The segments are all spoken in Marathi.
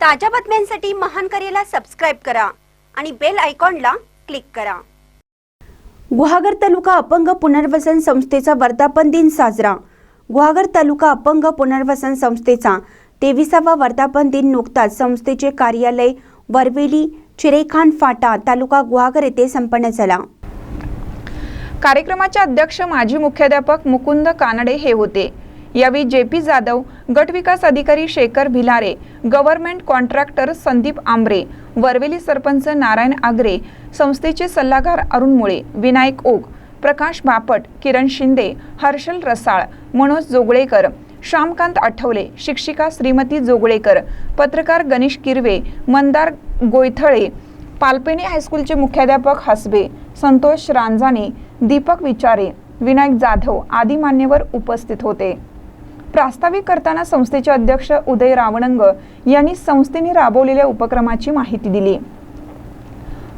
ताज्या बातम्यांसाठी महान करेला सबस्क्राईब करा आणि बेल आयकॉनला क्लिक करा. गुहागर तालुका अपंग पुनर्वसन संस्थेचा वर्धापन दिन साजरा. गुहागर तालुका अपंग पुनर्वसन संस्थेचा तेविसावा वर्धापन दिन नुकताच संस्थेचे कार्यालय वरवेली चिरेखान फाटा तालुका गुहागर येथे संपन्न झाला. कार्यक्रमाचे अध्यक्ष माजी मुख्याध्यापक मुकुंद कानडे हे होते. यावेळी जे पी जाधव गट विकास अधिकारी शेखर भिलारे गव्हर्नमेंट कॉन्ट्रॅक्टर संदीप आंबरे वरवेली सरपंच नारायण आगरे संस्थेचे सल्लागार अरुण मुळे विनायक ओक प्रकाश बापट किरण शिंदे हर्षल रसाळ मनोज जोगळेकर श्यामकांत आठवले शिक्षिका श्रीमती जोगळेकर पत्रकार गणेश किरवे मंदार गोयथळे पालपेणी हायस्कूलचे मुख्याध्यापक हसबे संतोष रांजाणे दीपक विचारे विनायक जाधव आदी मान्यवर उपस्थित होते. प्रास्ताविक करताना संस्थेचे अध्यक्ष उदय रावणंग यांनी संस्थेने राबवलेल्या उपक्रमाची माहिती दिली.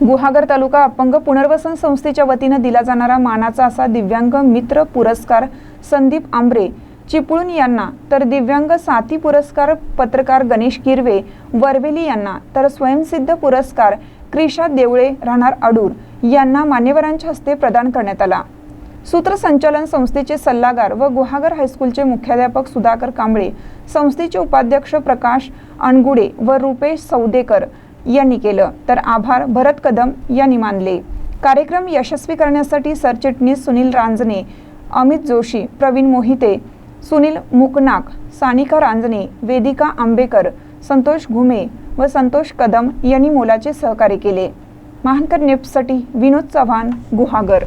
गुहागर तालुका अपंग पुनर्वसन संस्थेच्या वतीनं दिला जाणारा मानाचा असा दिव्यांग मित्र पुरस्कार संदीप आंबरे चिपळूण यांना तर दिव्यांग साथी पुरस्कार पत्रकार गणेश किरवे वरवेली यांना तर स्वयंसिद्ध पुरस्कार क्रिशा देवळे राहणार अडूर यांना मान्यवरांच्या हस्ते प्रदान करण्यात आला. सूत्रसंचालन संस्थेचे सल्लागार व गुहागर हायस्कूलचे मुख्याध्यापक सुधाकर कांबळे संस्थेचे उपाध्यक्ष प्रकाश अणगुडे व रुपेश सौदेकर यांनी केलं. तर आभार भरत कदम यांनी मानले. कार्यक्रम यशस्वी करण्यासाठी सरचिटणीस सुनील रांजणे अमित जोशी प्रवीण मोहिते सुनील मुकनाक सानिका रांजणे वेदिका आंबेकर संतोष घुमे व संतोष कदम यांनी मोलाचे सहकार्य केले. महानकर नेप्ससाठी विनोद चव्हाण गुहागर.